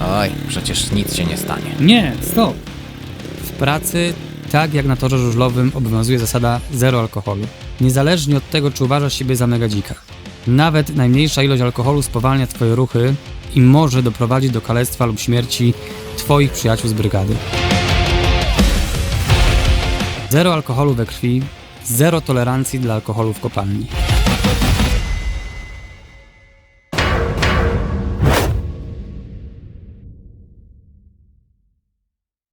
Oj, przecież nic się nie stanie. Nie, stop. W pracy, tak jak na torze żużlowym, obowiązuje zasada zero alkoholu. Niezależnie od tego, czy uważasz siebie za mega dzika. Nawet najmniejsza ilość alkoholu spowalnia twoje ruchy i może doprowadzić do kalectwa lub śmierci twoich przyjaciół z brygady. Zero alkoholu we krwi, zero tolerancji dla alkoholu w kopalni.